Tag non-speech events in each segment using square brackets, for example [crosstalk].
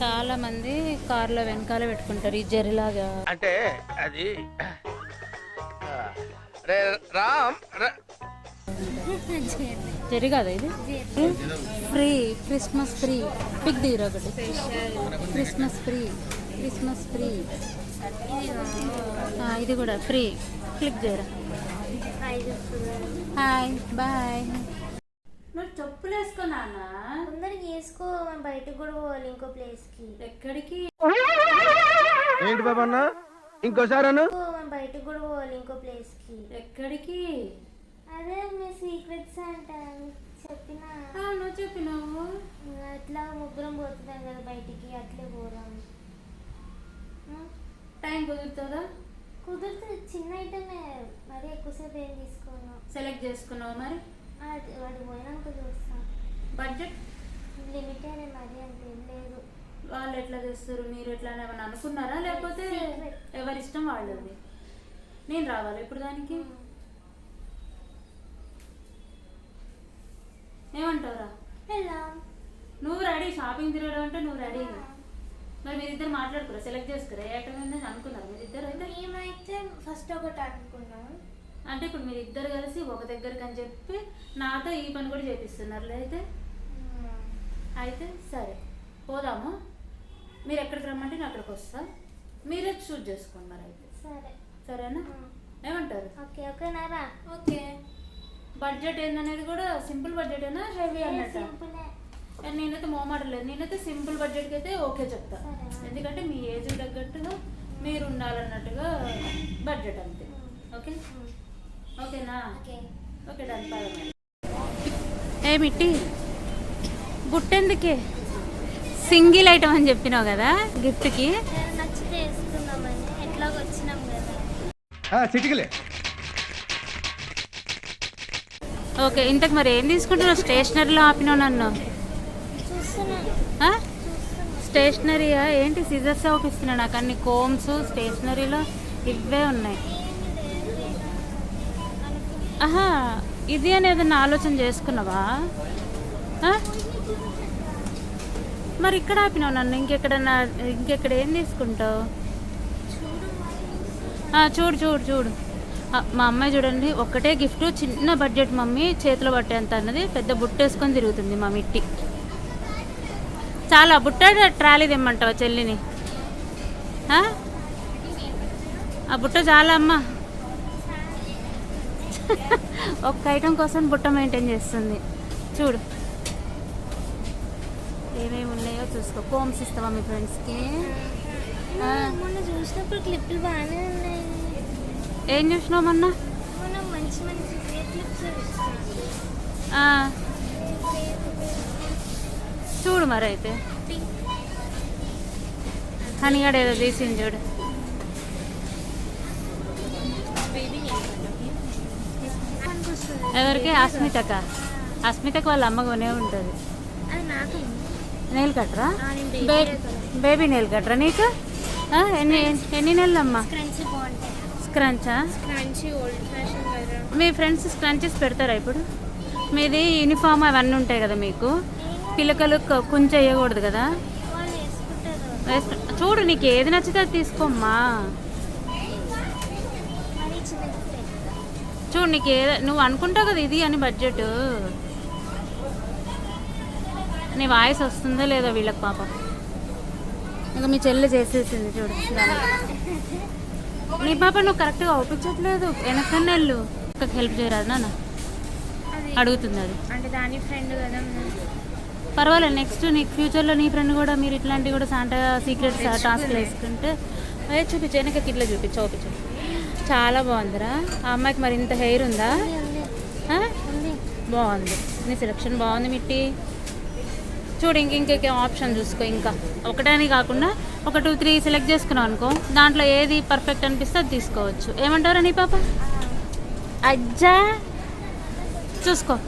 చాలా మంది కార్లో వెనకాల పెట్టుకుంటారు. ఈ జెరిలాగా అంటే అది రామ్ జెరి కాదా ఇది? Free Christmas free. పిక్ దిగిరా ఒకటి. Christmas free Christmas free. ఆ, ఇది కూడా ఫ్రీ. క్లిక్ చేయరా. Hi boy. నువ్వు చెప్పులు వేసుకున్నా మనం బయటకు కూడా పోవాలి ఇంకో ప్లేస్కి. ఎక్కడికి? ఏంటి బాబా అన్న? ఇంకోసారి అను ఓ, మనం బయటకు కూడా పోవాలి ఇంకో ప్లేస్కి. ఎక్కడికి? అదే మీ సీక్రెట్స్ అంట చెప్పిన. ఆ, నువ్వు చెప్పినావు. అట్లా ముగ్గురం పోతున్నాం కదా బయటికి అట్లే పోదాం? టైం కుదురుతుందా? కుదిరితే చిన్న ఐటమే మరీ ఎక్కువసేపు ఏం తీసుకోను. సెలెక్ట్ చేసుకున్నావు మరి? అది వాడు పోయినాక చూస్తాం. బడ్జెట్ లిమిటెడ్ మరీ అంత ఏం లేదు. వాళ్ళు ఎట్లా చేస్తారు? మీరు ఎట్లా అని ఏమన్నా అనుకున్నారా? లేకపోతే Secret. ఎవరి ఇష్టం వాళ్ళది? నేను రావాలి ఇప్పుడు దానికి? ఏమంటావురా? నువ్వు రెడీ? షాపింగ్ తిరగడం అంటే నువ్వు రెడీ. మరి మీరిద్దరు మాట్లాడుకురా సెలెక్ట్ చేసుకురా. ఏ ఐటమ్ ఏందని అనుకున్నారు? మీరిద్దరు అయితే? మేమైతే ఫస్ట్ ఒకటి అనుకున్నాం. అంటే ఇప్పుడు మీరు ఇద్దరు కలిసి ఒక దగ్గరికి అని చెప్పి నాతో ఈ పని కూడా చేపిస్తున్నారు అయితే. అయితే సరే పోదాము. మీరు ఎక్కడికి రమ్మంటే నేను అక్కడికి వస్తా. మీరే చూజ్ చేసుకోండి మరి అయితే. సరే. సరేనా. ఏమంటారు? Okay ఓకేనారా okay. బడ్జెట్ ఏందనేది కూడా సింపుల్ బడ్జెట్ అయినా హెవీ అన్నట్టు? నేనైతే మోమాడలేదు నేనైతే సింపుల్ బడ్జెట్కి అయితే ఓకే చెప్తా. ఎందుకంటే మీ ఏజ్ తగ్గట్టుగా మీరు ఉండాలన్నట్టుగా బడ్జెట్ అంతే. ఓకే? ఓకేనా? ఓకే. Okay done. ఏమిటి బుట్టెందుకే సింగిల్ ఐటమ్ అని చెప్పినావు కదా గిఫ్ట్కి. నేను నచ్చితే వేసుకుందామని ఎట్లాగో వచ్చినాం కదా. చిటికలే. ఓకే ఇంతకు మరి ఏం తీసుకుంటున్నావు? స్టేషనరీలో ఆపినావు నన్ను. చూస్తున్నా. ఆ? స్టేషనరీయా? ఏంటి? సిజర్స్ అవుపిస్తున్నా నాకు? అన్ని కోమ్స్ స్టేషనరీలో ఇవే ఉన్నాయి. ఆహా ఇది అని ఏదైనా ఆలోచన చేసుకున్నావా? మరి ఇక్కడ ఆపినావు నన్ను? ఇంకెక్కడన్నా ఇంకెక్కడ ఏం తీసుకుంటావు? చూడు చూడు చూడు. చూడు మా అమ్మాయి చూడండి ఒక్కటే గిఫ్ట్ చిన్న బడ్జెట్ మమ్మీ చేతిలో పట్టేంత అన్నది పెద్ద బుట్ట వేసుకొని తిరుగుతుంది మా మిట్టి. చాలా బుట్ట ట్రాలీ తెమ్మంటావా చెల్లిని? ఆ? ఆ బుట్ట చాలా అమ్మా. [laughs] ఒక్క ఐటెం కోసం బుట్ట మెయింటైన్ చేస్తుంది. చూడు. ఏమేమి ఉన్నాయో చూసుకో. కోమ్స్ ఇస్తావా మీ ఫ్రెండ్స్కి. మొన్న చూసినప్పుడు క్లిప్లు బాగానే ఉన్నాయి. ఏం చూసినావు మొన్న? మంచి మంచి చూడు మరి అయితే. హనీగాడు ఏదో తీసింది చూడు. ఎవరికి? అస్మితక. అస్మితకు వాళ్ళ అమ్మ కొనే ఉంటుంది. అది నాకు నెయిల్ కట్టరా. బేబీ నెయిల్ కట్టరా నీకు? ఎన్ని ఎన్ని నెలలు అమ్మా స్క్రంచా మీ ఫ్రెండ్స్ స్క్రంచెస్ పెడతారా ఇప్పుడు? మీది యూనిఫామ్ అవన్నీ ఉంటాయి కదా మీకు? పిల్లకలు కుంచె వేయకూడదు కదా? చూడు నీకు ఏది నచ్చితే అది తీసుకోమ్మా. చూడు నీకు ఏది నువ్వు అనుకుంటావు కదా ఇది అని బడ్జెట్ నీ వాయిస్ వస్తుందో లేదో వీళ్ళకి పాప. ఇంకా మీ చెల్లి చేసేసింది చూడు. నీ పాప నువ్వు కరెక్ట్గా ఒప్పించట్లేదు. వెనకన్నా వెళ్ళు ఒక హెల్ప్ చేయరాదు నాన్న. అడుగుతుంది అది. అంటే దాని ఫ్రెండ్ కదా పర్వాలేదు నెక్స్ట్ నీకు ఫ్యూచర్లో నీ ఫ్రెండ్ కూడా మీరు ఇట్లాంటివి కూడా సాంటా సీక్రెట్స్ టాస్క్ వేసుకుంటే అదే చూపించు వెనకకి ఇట్లా చూపించు చూపించు చాలా బాగుందిరా. ఆ అమ్మాయికి మరి ఇంత హెయిర్? ఉంది? బాగుంది. నీ సెలక్షన్ బాగుంది మిట్టి. చూడు ఇంక ఇంకొక ఆప్షన్ చూసుకో ఇంకా. ఒకటని కాకుండా ఒక టూ త్రీ సెలెక్ట్ చేసుకున్నావు అనుకో దాంట్లో ఏది పర్ఫెక్ట్ అనిపిస్తే అది తీసుకోవచ్చు. ఏమంటారా నీ పాప? అజ్జా. చూసుకో.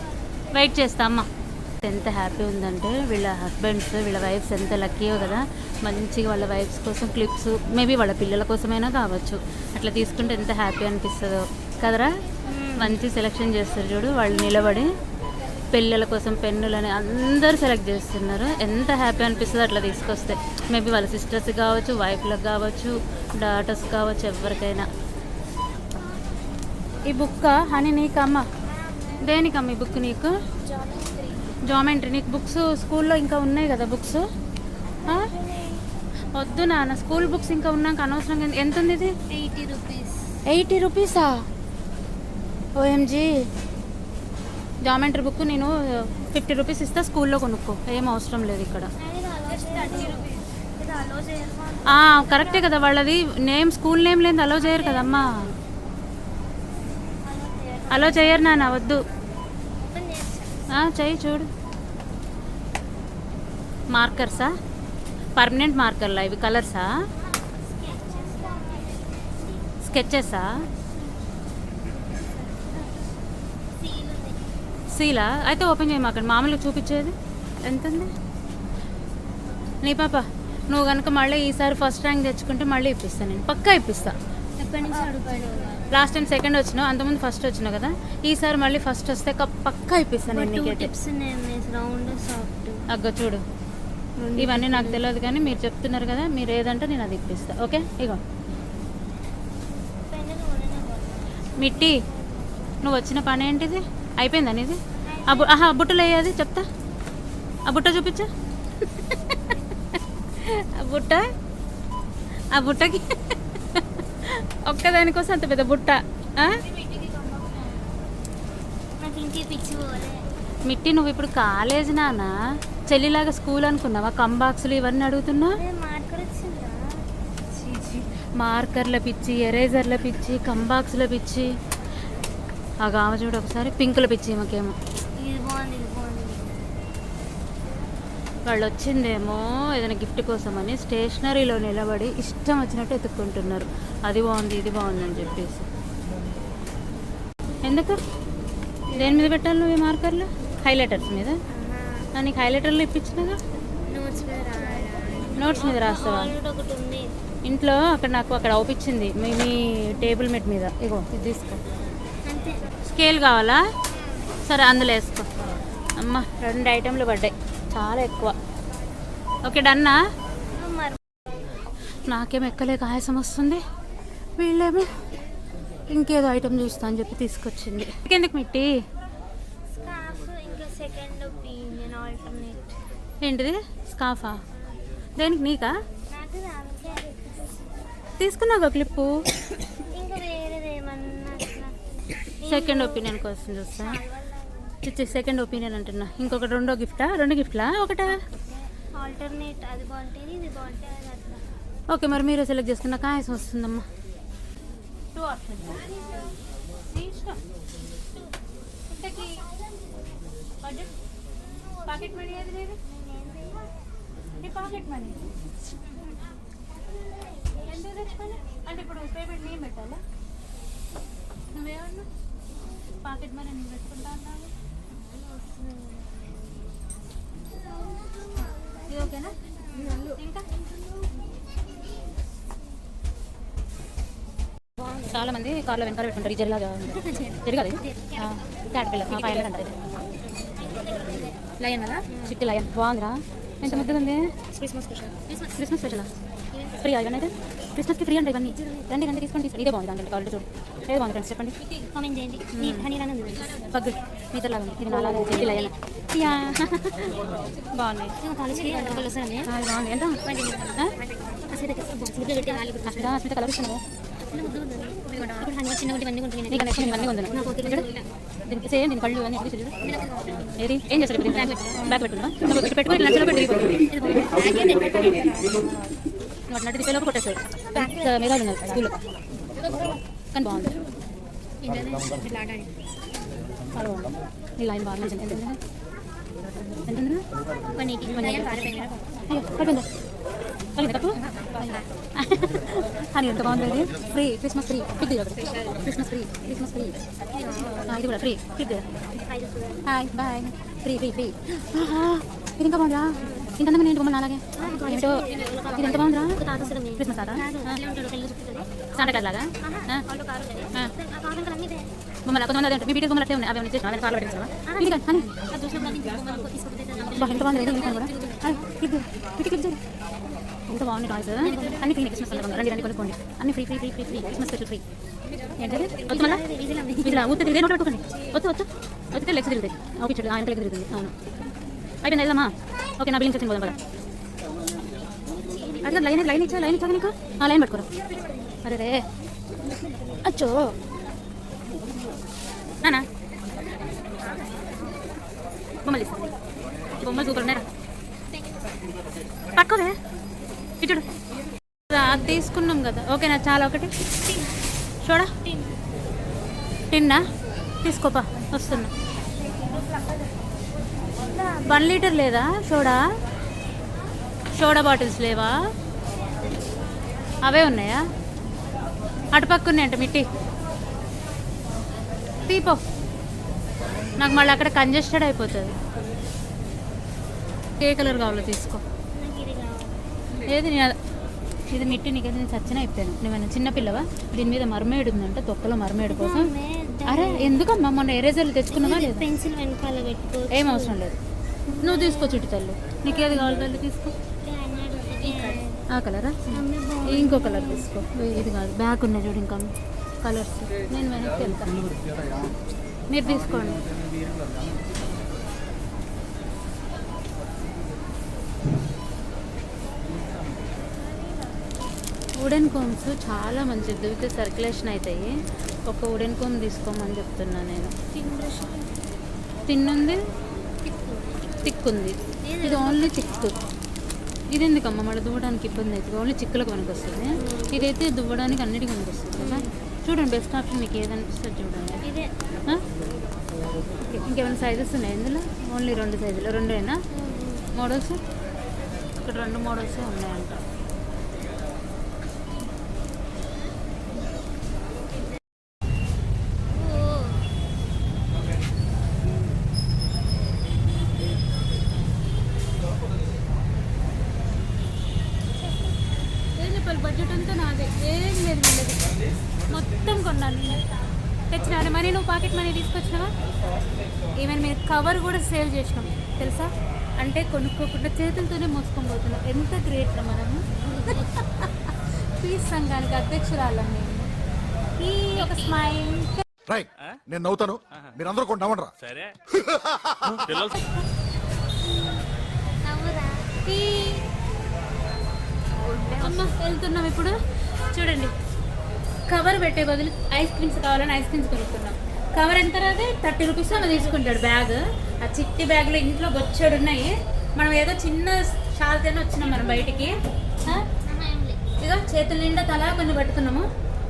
వెయిట్ చేస్తా అమ్మ. ఎంత హ్యాపీ ఉందంటే వీళ్ళ హస్బెండ్స్ వీళ్ళ వైఫ్స్ ఎంత లక్కీయో కదా. మంచిగా వాళ్ళ వైఫ్స్ కోసం క్లిప్స్ మేబీ వాళ్ళ పిల్లల కోసమైనా కావచ్చు. అట్లా తీసుకుంటే ఎంత హ్యాపీ అనిపిస్తుందో. కదరా? మంచి సెలెక్షన్ చేస్తారు చూడు వాళ్ళు నిలబడి పిల్లల కోసం పెన్నులని అందరూ సెలెక్ట్ చేస్తున్నారు. ఎంత హ్యాపీ అనిపిస్తుంది అట్లా తీసుకొస్తే. మేబీ వాళ్ళ సిస్టర్స్ కావచ్చు వైఫ్లకు కావచ్చు డాటర్స్ కావచ్చు ఎవరికైనా. ఈ బుక్ హనీ నీకమ్మ? దేనికమ్మ ఈ బుక్ నీకు? జామెంట్రీ. నీకు బుక్స్ స్కూల్లో ఇంకా ఉన్నాయి కదా బుక్స్? వద్దు నాన్న స్కూల్ బుక్స్ ఇంకా ఉన్నాక అనవసరంగా ఎంత- ఎంత ఉంది ఇది? Eighty rupees. ఎయిటీ రూపీసా? ఓఎంజీ జామెంట్రీ బుక్ నేను ఫిఫ్టీ రూపీస్ ఇస్తా స్కూల్లో కొనుక్కో. ఏం అవసరం లేదు ఇక్కడ. కరెక్టే కదా వాళ్ళది నేమ్ స్కూల్ నేమ్ లేదు అలో చేయరు కదమ్మా. అలో చేయరు నాన్న వద్దు. చెయ్యి చూడు. మార్కర్సా పర్మనెంట్ మార్కర్లా ఇవి కలర్సా స్కెచెసా సీల్ ఉంది సీలా అయితే ఓపెన్ చేయమా అక్కడ? మామూలుగా చూపించేది. ఎంత ఉంది నీ పాప నువ్వు కనుక మళ్ళీ ఈసారి ఫస్ట్ ర్యాంక్ తెచ్చుకుంటే మళ్ళీ ఇప్పిస్తాను నేను. పక్కా ఇప్పిస్తా. లాస్ట్ టైం సెకండ్ వచ్చినావు అంతకుముందు ఫస్ట్ వచ్చినావు కదా? ఈసారి మళ్ళీ ఫస్ట్ వస్తే పక్కా ఇప్పిస్తాను నేను టిప్స్ అగ్గో చూడు. ఇవన్నీ నాకు తెలియదు కానీ మీరు చెప్తున్నారు కదా మీరు ఏదంటే నేను అది ఇప్పిస్తా. ఓకే? ఇగో. మిట్టి నువ్వు వచ్చిన పని ఏంటిది? అయిపోయిందా నీది? ఆ బు- ఆహా బుట్టలు వేయాది చెప్తా. ఆ బుట్ట చూపించు. ఆ బుట్ట? ఆ బుట్టకి ఒక్కదానికోసం అంత పెద్ద బుట్ట మిట్టి నువ్వు ఇప్పుడు కాలేజ్ నాన్న చెల్లిలాగా స్కూల్ అనుకున్నావా? కంబాక్స్లు ఇవన్నీ అడుగుతున్నా? మార్కర్ల పిచ్చి ఎరేజర్ల పిచ్చి కంబాక్స్ల పిచ్చి. ఆ గామ చూడు ఒకసారి పింకుల పిచ్చి మాకేమో వాళ్ళు వచ్చిందేమో ఏదైనా గిఫ్ట్ కోసం అని స్టేషనరీలో నిలబడి ఇష్టం వచ్చినట్టు ఎత్తుక్కుంటున్నారు. అది బాగుంది ఇది బాగుంది అని చెప్పేసి. ఎందుకు? దేని మీద పెట్టాలి నువ్వు ఈ మార్కర్లు? హైలైటర్స్ మీద? నీకు హైలైటర్లు ఇప్పించినగా? నోట్స్ మీద రాయడానికి నోట్స్ మీద రాస్తావా? ఇంట్లో అక్కడ నాకు అక్కడ అవుపించింది మీ మీ టేబుల్ మెట్ మీద. ఇగో ఇది తీసుకో. స్కేల్ కావాలా? సరే అందులో వేసుకో. అమ్మ. రెండు ఐటెంలు పడ్డాయి. చాలా ఎక్కువ. ఓకే డన్నా? నాకేం ఎక్కలేక ఆయాసం వస్తుంది. వీళ్ళేమో? ఇంకేదో ఐటెం చూస్తా అని చెప్పి తీసుకొచ్చింది. ఎందుకు మిట్టి? ఏంటిది? స్కాఫా? దేనికి నీకా? తీసుకున్నావు క్లిప్పు? ఇంకా అట్లా సెకండ్ ఒపీనియన్ కోసం చూస్తా. చిచ్చి సెకండ్ ఒపీనియన్ అంటున్నా. ఇంకొకటి రెండో గిఫ్టా? రెండు గిఫ్ట్లా? ఒకటా? ఆల్టర్నేట్ అది బాగుంటుంది ఇది బాగుంటుంది ఓకే మరి మీరు సెలెక్ట్ చేసుకున్న కాయసం వస్తుందమ్మా. టూ ఆప్షన్స్ పాకెట్ మనీ ఏది లేదు నీ పాకెట్ మనీ ఎందుకు తెచ్చుకోలే అంటే ఇప్పుడు పేమెంట్ నేను పెట్టాలా? నువ్వేమన్నా పాకెట్ మనీ నేను పెట్టుకుంటా అన్నావు ఇది ఓకేనా? ఇంకా? చాలా మంది కార్లో వెనకాల పెట్టుకుంటారు ఈ జరిగా జరిగదు క్యాట్ పిల్లర్ ఫైవ్ హండ్రెడ్ అంటారు. లయన్? కదా చిట్టి లయన్. బాగుందిరా? ఎంత ముద్దుగా ఉంది? Christmas special. Christmas special? Free ఇవన్నీ అయితే? క్రిస్మస్కి ఫ్రీ అంటే ఇవన్నీ. రండి రండి తీసుకోండి ఇదే బాగుంది దాంట్లో కావాలి చూడు. ఏది బాగుంది ఫ్రెండ్స్ చెప్పండి? కామెంట్ చేయండి నీ హనీ రాని ఉంది. పగ్గు. మీతో లాగా. ఇది యా. బాగున్నాయి బాగుంది. ఎంత? అసలు కలర్ సేమ్ దీని కళ్ళు చూడు. ఏది? ఏం చేస్తారు బ్యాగ్ పెట్టుకుని లంచ్లో ఉన్నారు స్కూల్లో. కానీ బాగుంది ఇట్లా ఆడాలి చాలా బాగుంది ఈ లైన్ బాగా మంచిగా ఎంత ఉంది? ఎంత ఉంది? వన్ ఎయిటీ వన్ ఎయిటీ పారిపోయింది అయ్యో పడిపోయిందా పడింది కప్పు కానీ ఎంత బాగుంది ఇది ఫ్రీ క్రిస్మస్ ఫ్రీ క్లిక్ ఒకటి క్రిస్మస్ ఫ్రీ క్రిస్మస్ ఫ్రీ ఇది కూడా free click hi bye free free free ఇది ఇంకా బాగుందిరా ఇంతమంది నేను బొమ్మలు అలాగే ఏంటో ఇది ఎంత బాగుందిరా? క్రిస్మస్ తాత? సాంటా క్లాస్ లాగా. బొమ్మలు కొంతమంది అదే బీపీ బొమ్మలు అట్లే ఉన్నాయి. అవి ఇచ్చేసిన అవి కార్లో. బా, ఎంత బాగుంది ఇది ఇంకా కూడా క్లిక్. క్లిక్. ఎంత బాగుంది టాయ్స్. అన్ని ఫ్రీ క్రిస్మస్ రండి రండి కొనుక్కోండి. అన్ని free free free free. Free Christmas special free. ఏంటది వద్దు మళ్ళా? ఇది ఊత తిరిగి నోట్ పెట్టుకోండి వద్దు వద్దు. వద్దు లెగ్స్ తిరుగుతాయి. ఓకే చూడు. ఆయన లెగ్ తిరుగుతుంది అవును. అయిపోయింది వెళ్దామా ఓకే నా బిల్లింగ్ సెక్షన్ పోదాం. కదా లైన్ లైన్ ఇచ్చా లైన్ ఇచ్చా నీకు? ఆ లైన్ పట్టుకోరా. అరే రే. అచ్చో. నానా. బొమ్మలు ఇస్తాను బొమ్మలు సూపర్ ఉన్నారా పట్టుకోవే ఇటు అది తీసుకున్నాం కదా. ఓకేనా చాలా ఒకటి. చూడా? తిన్నా. తీసుకోపా వస్తున్నా. వన్ లీటర్ లేదా? సోడా? సోడా బాటిల్స్ లేవా? అవే ఉన్నాయా? అటుపక్క ఉన్నాయంట మిట్టి. తీపో నాకు మళ్ళీ అక్కడ కంజెస్టెడ్ అయిపోతుంది. ఏ కలర్ కావాలో తీసుకో. ఏది నేను ఇది మిట్టి నీకైతే నేను చచ్చిన అయిపోయాను. నువ్వేనా చిన్న పిల్లవా? దీని మీద మర్మేడ్ ఉందంట తొక్కలో మర్మేడ్ కోసం. అరే ఎందుకమ్మా? మొన్న ఎరేజర్లు తెచ్చుకున్నావా లేదా? పెన్సిల్ వెనకాల పెట్టుకో. ఏం అవసరం లేదు. నువ్వు తీసుకో చుట్టు తల్లి. నీకేది కావాలి తల్లి తీసుకో. ఆ కలరా? ఇంకో కలర్ తీసుకో. ఇది కాదు బ్యాక్ ఉన్నాయి చూడు ఇంకా. కలర్స్ నేను వెనక్కి వెళ్తాను మీరు తీసుకోండి. వుడెన్ కోమ్స్ చాలా మంచిది. దువ్వితే సర్క్యులేషన్ అవుతాయి ఒక వుడెన్ కోమ్ తీసుకోమని చెప్తున్నా నేను. తిన్నుంది? థిక్ ఉంది ఇది ఓన్లీ థిక్ ఇది ఎందుకమ్మా మళ్ళీ దువ్వడానికి ఇబ్బంది అవుతుంది. ఓన్లీ చిక్కులకు పనికి వస్తుంది ఇదైతే దువ్వడానికి అన్నిటికీ పనికి వస్తుంది కదా. చూడండి బెస్ట్ ఆప్షన్ మీకు ఏదనిపిస్తుంది చూడండి. ఇంకేమైనా సైజెస్ ఉన్నాయి ఇందులో? ఓన్లీ రెండు సైజులు రెండేనా మోడల్స్ ఇక్కడ రెండు మోడల్సే ఉన్నాయంట. కూడా సేవ్ చేసినాం. తెలుసా? అంటే కొనుక్కోకుండా చేతులతోనే మోసుకొని పోతున్నాం ఎంత గ్రేట్ రా మనము. పీస్ సంఘానికి అధ్యక్షురాలం నేను. ఈ ఒక స్మైల్ నేను నవ్వుతాను. మీరందరూ కొంచెం నవ్వండిరా సరే. [laughs] నవ్వురా. అమ్మ వెళ్తున్నాం ఇప్పుడు. చూడండి. కవర్ పెట్టే బదులు ఐస్ క్రీమ్స్ కావాలని ఐస్ క్రీమ్స్ కొనుక్కున్నాం. కవర్ ఎంత రాదే థర్టీ రూపీస్ అలా తీసుకుంటాడు బ్యాగ్. ఆ చిట్టి బ్యాగ్లో ఇంట్లో బొచ్చాడు ఉన్నాయి. మనం ఏదో చిన్న షాల్తోనే వచ్చినాం మనం బయటికి. ఇక చేతుల నిండా తలా కొన్ని పట్టుకున్నాము.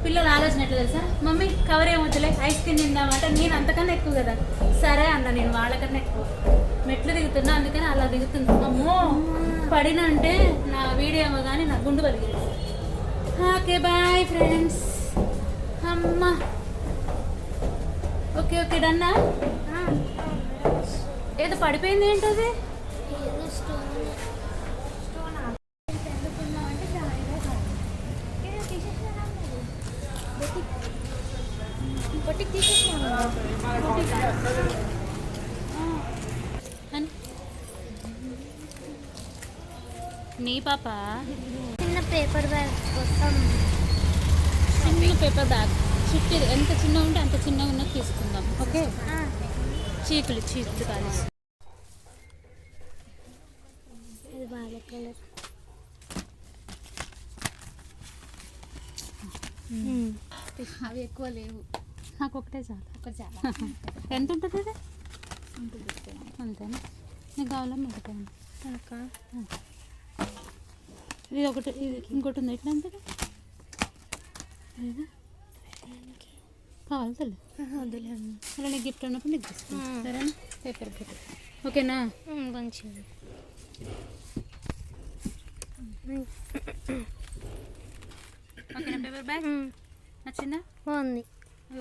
పిల్లలు ఆలోచన ఎట్లా తెలుసా? మమ్మీ కవర్ ఏమొద్దులే ఐస్ క్రీమ్ తిందామంట. నేను అంతకన్నా ఎక్కువ కదా. సరే అన్న నేను వాళ్ళకన్నా ఎక్కువ. మెట్లు దిగుతున్నా అందుకని అలా దిగుతుంది. అమ్మో పడిన అంటే నా వీడియో ఏమో కానీ నా గుండు పలిగింది. Okay bye friends. అమ్మ ఓకే ఓకే డన్నా ఏదో పడిపోయింది ఏంటది? నీ పాప? చిన్న పేపర్ బ్యాగ్ కోసం. చిన్న పేపర్ బ్యాగ్. చిట్టి ఎంత చిన్నగా ఉంటే అంత చిన్నగా ఉన్నది తీసుకుందాం. ఓకే. ఆ, చీకులు చీకులు కాదు ఇది బాగా కలర్. అవి ఎక్కువ లేవు. నాకు ఒకటే చాలు. ఒకటి చాలా. [laughs] ఎంత ఉంటుంది ఇది? అంతేనా? నీకు కావాలని ఒకటే. ఇది ఒకటి ఇది ఇంకోటి ఉంది. ఎట్లా ఎంత కావాలి వదిలే అలా నీకు గిఫ్ట్ ఉన్నప్పుడు నీకు తీసుకుంటా సరేనా? పేపర్ పెట్టి ఓకేనా? మంచిది. ఓకేనా పేపర్ బ్యాగ్? నచ్చిందా? బాగుంది.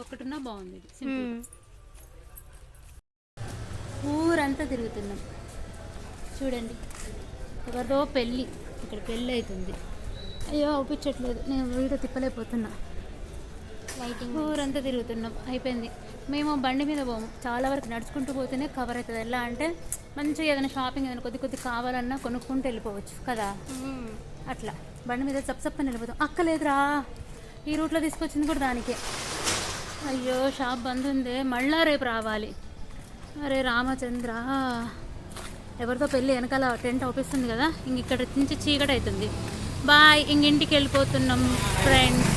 ఒకటి ఉన్నా బాగుంది సింపుల్. ఊరంతా తిరుగుతున్నాం. చూడండి. ఎవరిదో పెళ్ళి. ఇక్కడ పెళ్ళి అవుతుంది. అయ్యో అవుపించట్లేదు నేను వీడియో తిప్పలేకపోతున్నా. ఊరంతా తిరుగుతున్నాం. అయిపోయింది. మేము బండి మీద పోము. చాలా వరకు నడుచుకుంటూ పోతేనే కవర్ అవుతుంది. ఎలా అంటే మంచిగా ఏదైనా షాపింగ్ ఏదైనా కొద్ది కొద్ది కావాలన్నా కొనుక్కుంటూ వెళ్ళిపోవచ్చు కదా? అట్లా. బండి మీద చప్పని వెళ్ళిపోతాం అక్కలేదురా. ఈ రూట్లో తీసుకొచ్చింది కూడా దానికే. అయ్యో షాప్ బంద్ ఉంది. మళ్ళా రేపు రావాలి. అరే రామచంద్ర. ఎవరితో పెళ్ళి వెనకాల టెంట్ అవుపిస్తుంది కదా? ఇంక ఇక్కడ నుంచి చీకటి అవుతుంది బాయ్. ఇంక ఇంటికి వెళ్ళిపోతున్నాం ఫ్రెండ్స్